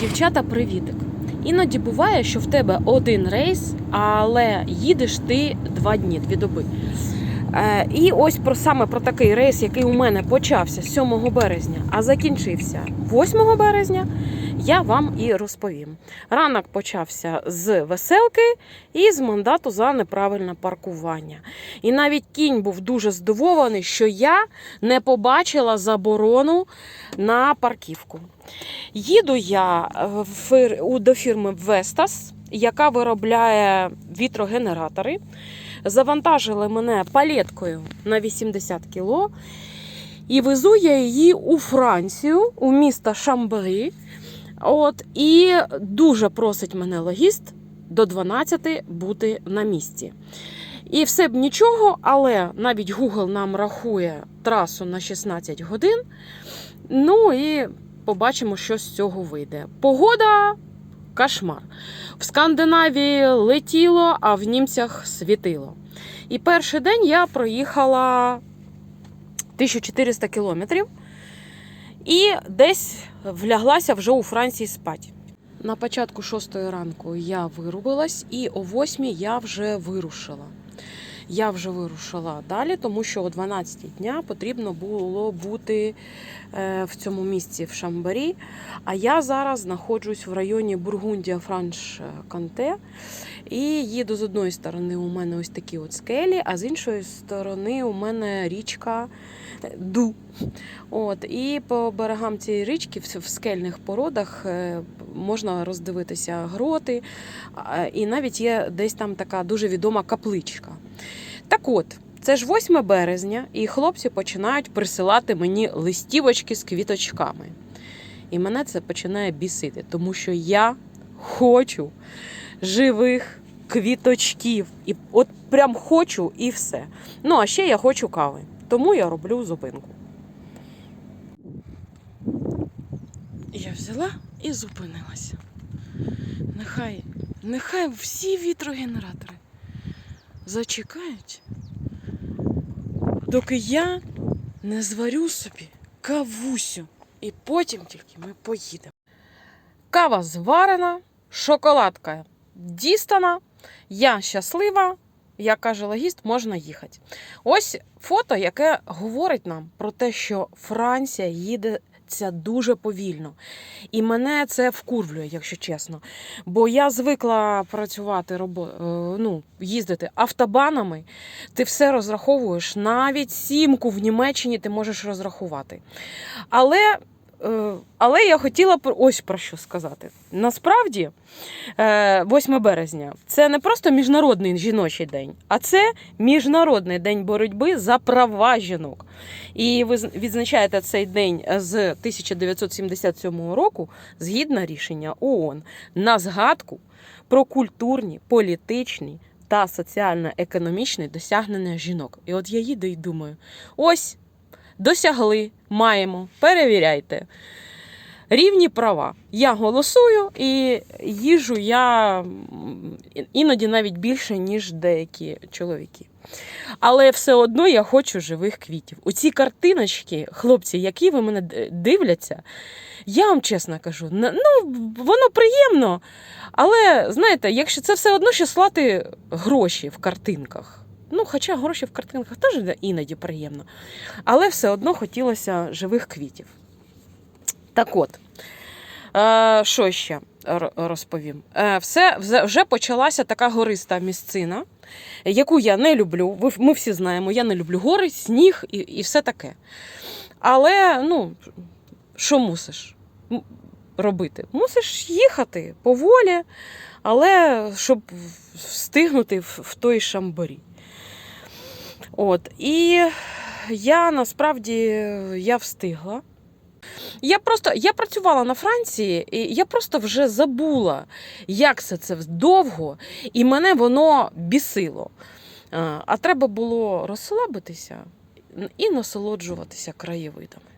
Дівчата, привітик. Іноді буває, що в тебе один рейс, але їдеш ти два дні, дві доби. Е, і ось про саме про такий рейс, який у мене почався 7 березня, а закінчився 8 березня, я вам і розповім. Ранок почався з веселки і з мандату за неправильне паркування. І навіть кінь був дуже здивований, що я не побачила заборону на парківку. Їду я е, до фірми Vestas, яка виробляє вітрогенератори. Завантажили мене палеткою на 80 кіло. І везу я її у Францію, у місто Шамбері. От, і дуже просить мене логіст до 12 бути на місці. І все б нічого, але навіть Google нам рахує трасу на 16 годин. Ну і побачимо, що з цього вийде. Погода кошмар. В Скандинавії летіло, а в німцях світило. І перший день я проїхала 1400 кілометрів і десь вляглася вже у Франції спати. На початку шостої ранку я вирубилась, і о восьмій я вже вирушила. Я вже вирушила далі, тому що о 12 дня потрібно було бути е, в цьому місці в Шамбарі. А я зараз знаходжусь в районі Бургундія Франш Канте. І їду з одної сторони, у мене ось такі от скелі, а з іншої сторони у мене річка Ду. От, і по берегам цієї річки в в скельних породах е, можна роздивитися гроти, і навіть є десь там така дуже відома капличка. Так от, це ж 8 березня, і хлопці починають присилати мені листівочки з квіточками. І мене це починає бісити, тому що я хочу живих квіточків. І от прям хочу і все. Ну, а ще я хочу кави. Тому я роблю зупинку. Я взяла і зупинилася. Нехай, нехай всі вітрогенератори зачекають, доки я не зварю собі кавусю. І потім тільки ми поїдемо. Кава зварена, шоколадка дістана. Я щаслива, як каже логіст, можна їхати. Ось фото, яке говорить нам про те, що Франція їде. Це дуже повільно. І мене це вкурвлює, якщо чесно. Бо я звикла працювати, робо... е, ну, їздити автобанами. Ти все розраховуєш, навіть сімку в Німеччині ти можеш розрахувати. Але, але я хотіла ось про що сказати. Насправді, е, 8 березня це не просто міжнародний жіночий день, а це міжнародний день боротьби за права жінок. І ви відзначаєте цей день з 1977 року згідно рішення ООН на згадку про культурні, політичні та соціально-економічні досягнення жінок. І от я їду і думаю: ось досягли, маємо, перевіряйте. Рівні права. Я голосую і їжу я іноді навіть більше, ніж деякі чоловіки. Але все одно я хочу живих квітів. Оці картиночки, хлопці, які ви мене дивляться, я вам чесно кажу, ну воно приємно. Але знаєте, якщо це все одно, що слати гроші в картинках. Ну, хоча гроші в картинках теж іноді приємно. Але все одно хотілося живих квітів. Так от, е, що ще розповім? Е, все, вже- почалася така гориста місцина, яку я не люблю. Ми всі знаємо, я не люблю гори, сніг і, все таке. Але, ну, що мусиш робити? Мусиш їхати поволі, але щоб встигнути в, той шамборі. От, і я насправді я встигла. Я просто я працювала на Франції, і я просто вже забула, як це це довго, і мене воно бісило. А, А треба було розслабитися і насолоджуватися краєвидами.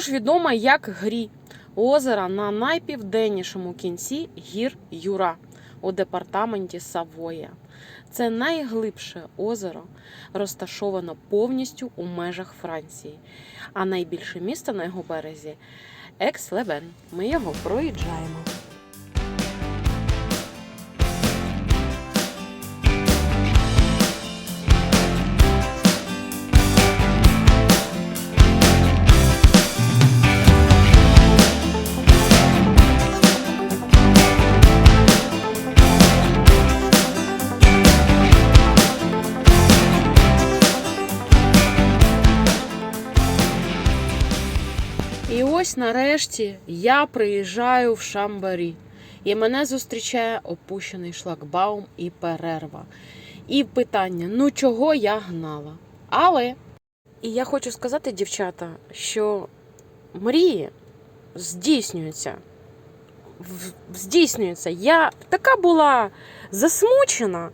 Також відома як Грі, озеро на найпівденнішому кінці гір Юра у департаменті Савоя. Це найглибше озеро, розташовано повністю у межах Франції, а найбільше місто на його березі Екс-Лебен. Ми його проїжджаємо. Ось нарешті я приїжджаю в Шамбарі, і мене зустрічає опущений шлагбаум і перерва. І питання: ну чого я гнала? Але і я хочу сказати, дівчата, що мрії здійснюються. Здійснюються. Я така була засмучена,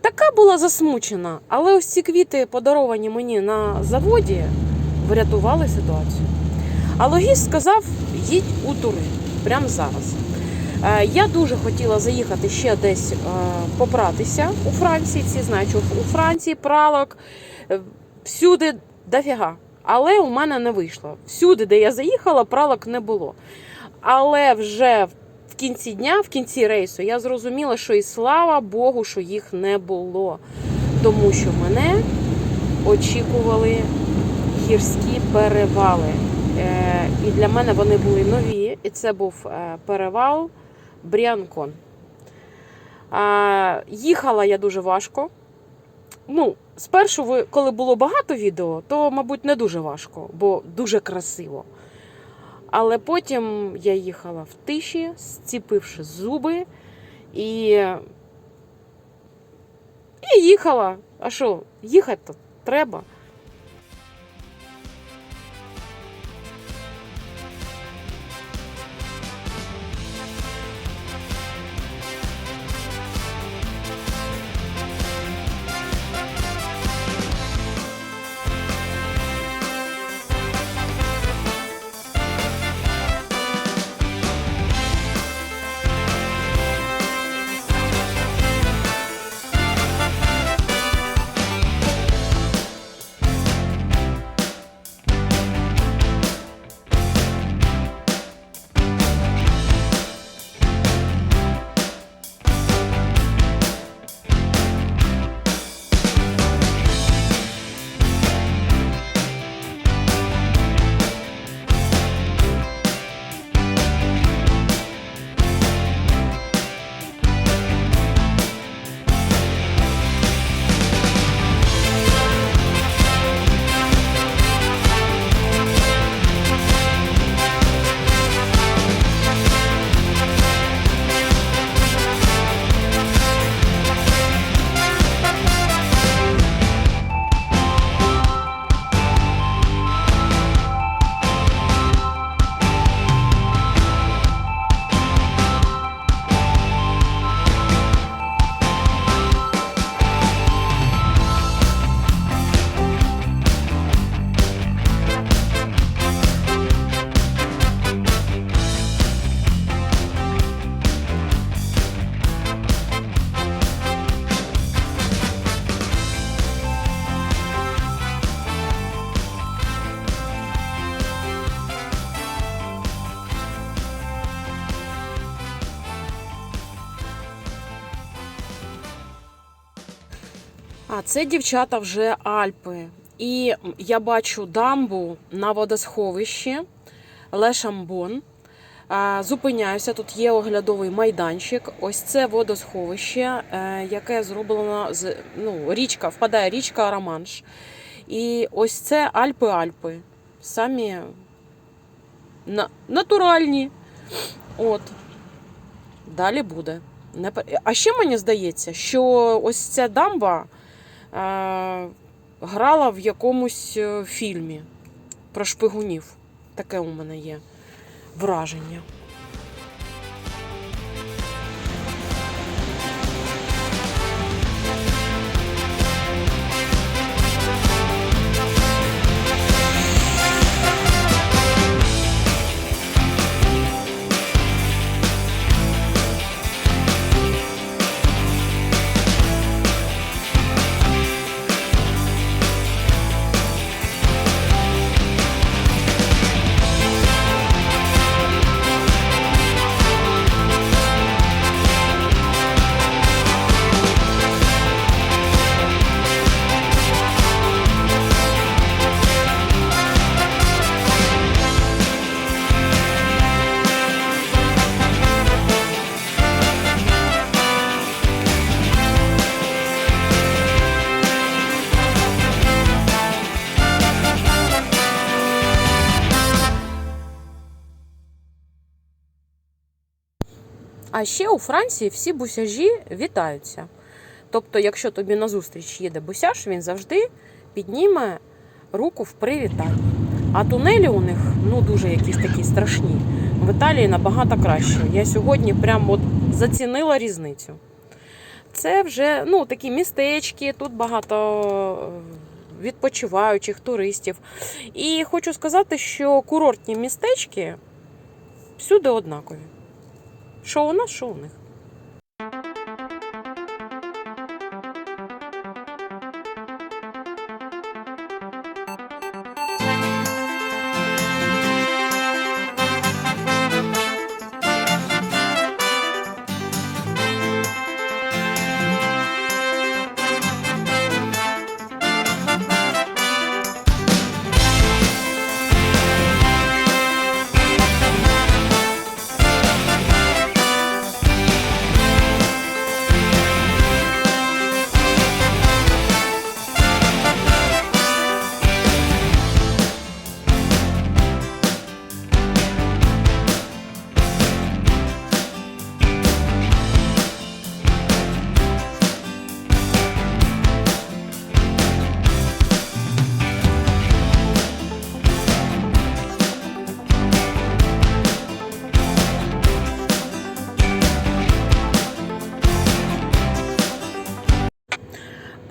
така була засмучена, але ось ці квіти, подаровані мені на заводі, врятували ситуацію. А логіст сказав: їдь у Турин прямо зараз. Е, Я дуже хотіла заїхати ще десь е, попратися у Франції. Всі знають, у Франції пралок е, всюди дофіга. Але у мене не вийшло. Всюди, де я заїхала, пралок не було. Але вже в кінці дня, в кінці рейсу, я зрозуміла, що і слава Богу, що їх не було. Тому що мене очікували гірські перевали. Е, І для мене вони були нові, і це був е, перевал Бріанкон. Їхала я дуже важко. Ну, спершу, коли було багато відео, то, мабуть, не дуже важко, бо дуже красиво. Але потім я їхала в тиші, зціпивши зуби, і, і їхала. А що, їхати то треба. А це дівчата вже Альпи. І я бачу дамбу на водосховищі Лешамбон. Зупиняюся, тут є оглядовий майданчик. Ось це водосховище, е, яке зроблено з ну, річка, впадає річка Романш. І ось це Альпи-Альпи. Самі на, натуральні. От. Далі буде. А ще мені здається, що ось ця дамба грала в якомусь е, фільмі про шпигунів. Таке у мене є враження. А ще у Франції всі бусяжі вітаються. Тобто, якщо тобі назустріч їде бусяж, він завжди підніме руку в привітанні. А тунелі у них ну дуже якісь такі страшні. В Італії набагато краще. Я сьогодні прям от зацінила різницю. Це вже ну, такі містечки, тут багато е, відпочиваючих, туристів. І хочу сказати, що курортні містечки всюди однакові. Що у нас, що у них.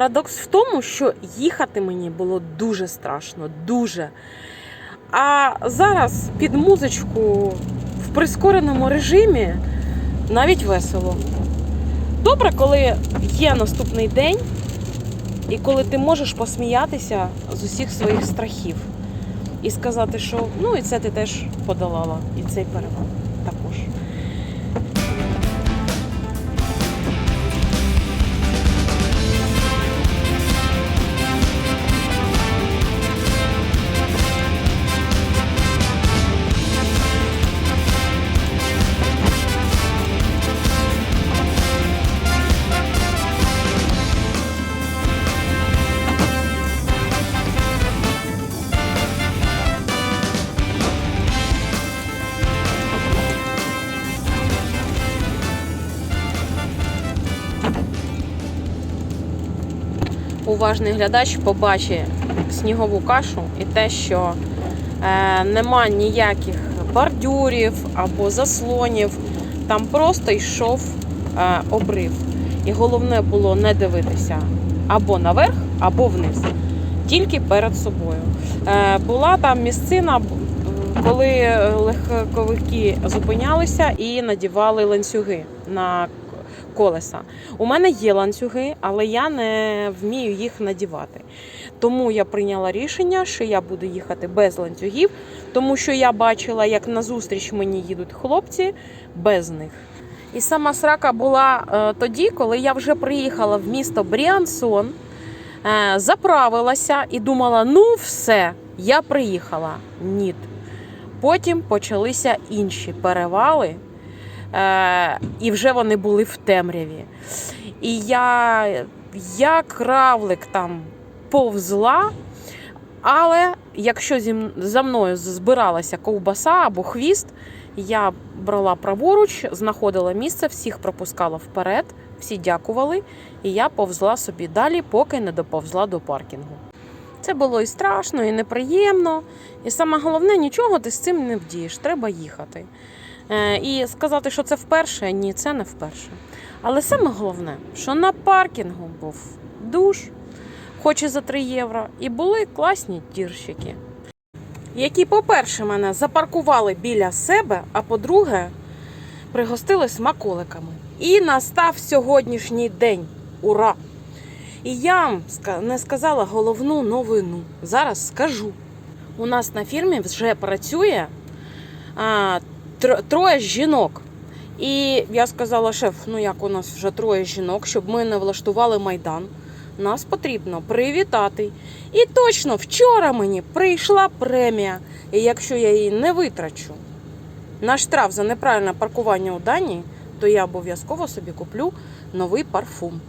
Парадокс в тому, що їхати мені було дуже страшно, дуже. А зараз під музичку в прискореному режимі навіть весело. Добре, коли є наступний день, і коли ти можеш посміятися з усіх своїх страхів і сказати, що ну і це ти теж подолала, і цей перемог уважний глядач побачить снігову кашу і те, що е, нема ніяких бордюрів або заслонів. Там просто йшов е, обрив. І головне було не дивитися або наверх, або вниз, тільки перед собою. Е, була там місцина, коли легковики зупинялися і надівали ланцюги на колеса. У мене є ланцюги, але я не вмію їх надівати. Тому я прийняла рішення, що я буду їхати без ланцюгів, тому що я бачила, як назустріч мені їдуть хлопці без них. І сама срака була е, тоді, коли я вже приїхала в місто Бріансон, е, заправилася і думала: ну все, я приїхала. Ні. Потім почалися інші перевали, і вже вони були в темряві. І я, як равлик там повзла, але якщо за мною збиралася ковбаса або хвіст, я брала праворуч, знаходила місце, всіх пропускала вперед, всі дякували, і я повзла собі далі, поки не доповзла до паркінгу. Це було і страшно, і неприємно. І саме головне, нічого ти з цим не вдієш, треба їхати. Е, І сказати, що це вперше, ні, це не вперше. Але саме головне, що на паркінгу був душ, хоч і за 3 євро, і були класні тірщики, які, по-перше, мене запаркували біля себе, а по-друге, пригостили смаколиками. І настав сьогоднішній день. Ура! І я вам не сказала головну новину. Зараз скажу. У нас на фірмі вже працює троє жінок. І я сказала, шеф, ну як у нас вже троє жінок, щоб ми не влаштували майдан. Нас потрібно привітати. І точно вчора мені прийшла премія. І якщо я її не витрачу на штраф за неправильне паркування у Данії, то я обов'язково собі куплю новий парфум.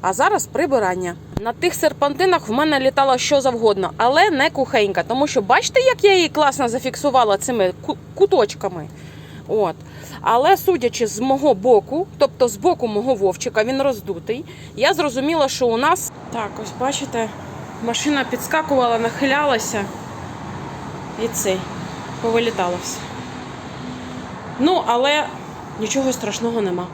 А зараз прибирання. На тих серпантинах в мене літало що завгодно, але не кухенька. Тому що бачите, як я її класно зафіксувала цими куточками. От. Але судячи з мого боку, тобто з боку мого вовчика, він роздутий, я зрозуміла, що у нас. Так, ось бачите, машина підскакувала, нахилялася і цей повилітало все. Ну, але нічого страшного нема.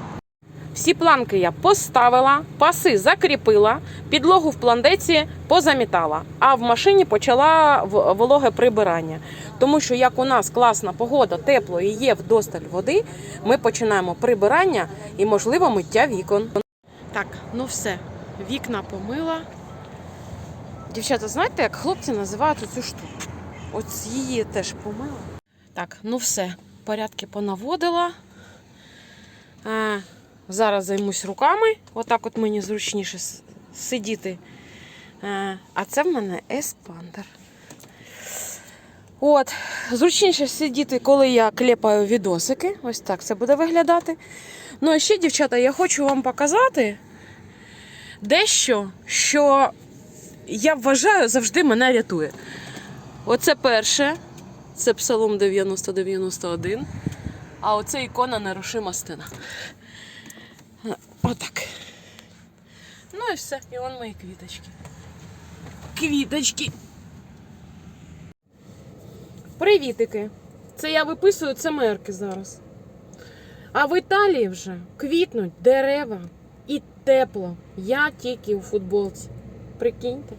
Всі планки я поставила, паси закріпила, підлогу в пландеці позамітала, а в машині почала вологе прибирання. Тому що як у нас класна погода, тепло і є вдосталь води, ми починаємо прибирання і, можливо, миття вікон. Так, ну все, вікна помила. Дівчата, знаєте, як хлопці називають цю штуку? Ось її теж помила. Так, ну все, порядки понаводила. Е, зараз займусь руками. Отак от мені зручніше сидіти. Е, а це в мене еспандер. От, зручніше сидіти, коли я клепаю відосики. Ось так це буде виглядати. Ну і ще, дівчата, я хочу вам показати дещо, що я вважаю завжди мене рятує. Оце перше. Це Псалом 90-91. А оце ікона нерушима стіна. Е, Отак. Ну і все. І он мої квіточки. Квіточки. Привітики. Це я виписую це мерки зараз. А в Італії вже квітнуть дерева і тепло. Я тільки у футболці. Прикиньте.